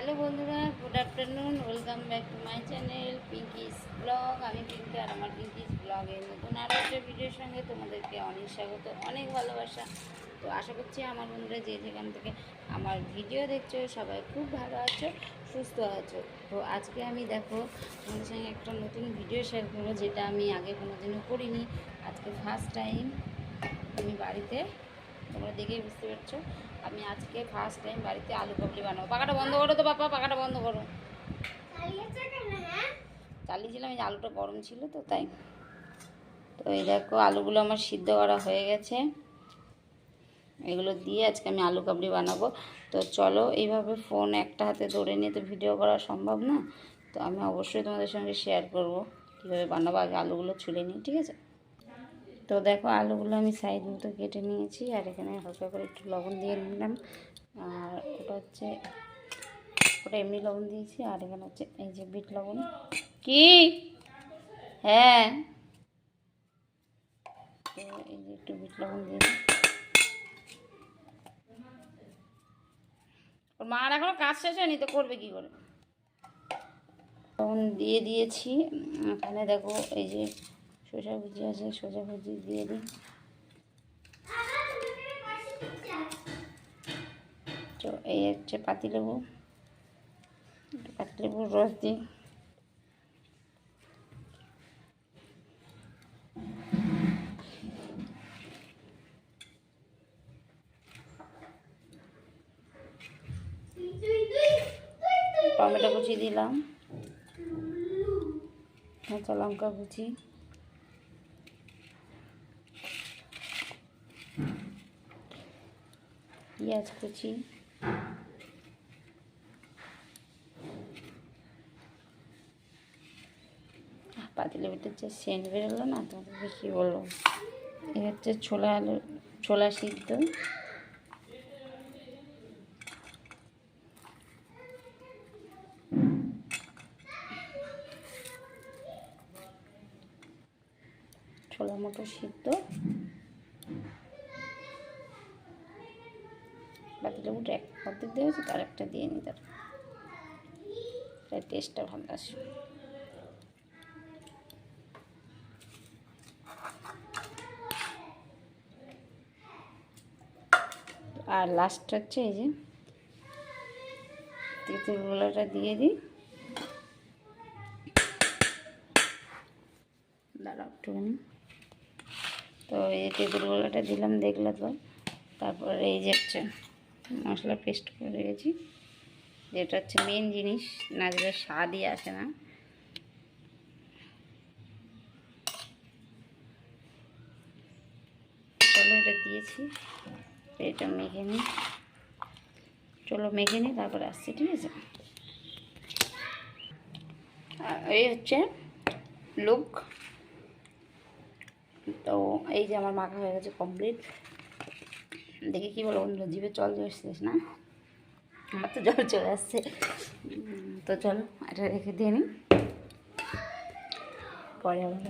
Hello বন্ধুরা good afternoon welcome back to my channel Pinki's blog আমি পিঙ্কি আর আমার পিঙ্কিস ব্লগে নতুন আরও একটা ভিডিওর সঙ্গে তোমাদেরকে অনেক স্বাগত, অনেক ভালোবাসা। তো আশা করছি আমার বন্ধুরা যে যেখান থেকে আমার ভিডিও দেখছ, সবাই খুব ভালো আছো, সুস্থ আছো। তো আজকে আমি দেখো, তোমাদের সঙ্গে একটা নতুন ভিডিও শেয়ার করব, যেটা আমি আগে কোনোদিনও করিনি। আজকে ফার্স্ট টাইম আমি বাড়িতে তোমরা দেখেই বুঝতে পারছ। আমি আজকে ফার্স্ট টাইম বাড়িতে আলু কাবলি বানাবো। পাখাটা বন্ধ করো তো বাবা পাখাটা বন্ধ করো। চালিয়েছিলাম এই যে আলুটা গরম ছিল তো তাই। তো এই দেখো আলুগুলো আমার সিদ্ধ করা হয়ে গেছে। এগুলো দিয়ে আজকে আমি আলু কাবলি বানাবো। তো চলো এইভাবে ফোন একটা হাতে ধরে নিয়ে তো ভিডিও করা সম্ভব না। তো আমি অবশ্যই তোমাদের সঙ্গে শেয়ার করব কীভাবে বানাবো আগে আলুগুলো ছুলে নিই ঠিক আছে? তো দেখো আলুগুলো আমি সাইজ মতো কেটে নিয়েছি, আর এখানে হালকা করে একটু লবণ দিয়ে নিলাম। আর ওটা হচ্ছে, ওটা এমনি লবণ দিয়েছি, আর এখানে হচ্ছে এই যে বিট লবণ। কি? হ্যাঁ। এই যে একটু বিট লবণ দিয়ে। ওর মার এখনও কাজ শেষ হয়নি, তো করবে কি করে? লবণ দিয়ে দিয়েছি। এখানে দেখো এই যে শসা ভুজি আছে শসা ভুজি দিয়ে দিই। তো এই হচ্ছে পাতিলেবু। পাতিলেবুর রস দিই। টমেটো কুচি দিলাম। কাঁচা লঙ্কা কুচি। পেঁয়াজ কুচি। পাতিলেবুটার যে সেন্ট বেরোলো না তোমাদেরকে কী বলব? এ হচ্ছে ছোলা আলু, ছোলা সিদ্ধ। ছোলা মটর সিদ্ধ। পাতিলেবুটা এক অর্ধেক দেওয়া হয়েছে তার একটা দিয়ে নিই তার তার টেস্টটা ভালো আসবে। আর লাস্ট হচ্ছে এই যে, তেঁতুল গোলাটা দিয়ে দিই। দাঁড়াও একটুখানি। তো এই যে তেঁতুল গোলাটা দিলাম, দেখলে তো। তারপরে এই যে হচ্ছে মশলা পেস্ট করে রেখেছি। যেটা হচ্ছে মেন জিনিস, না দিলে স্বাদই আসে না। চলো এটা দিয়েছি, এটা মেখে নিই। চলো মেখে নিই, তারপরে আসছি, ঠিক আছে? এই হচ্ছে লুক তো এই যে আমার মাখা হয়ে গেছে কমপ্লিট দেখে কি বলো অন্য জিভে জল শেষ না? আমার তো জল চলে আসছে। তো চলো, এটা রেখে দিয়ে নিই পরে আবার।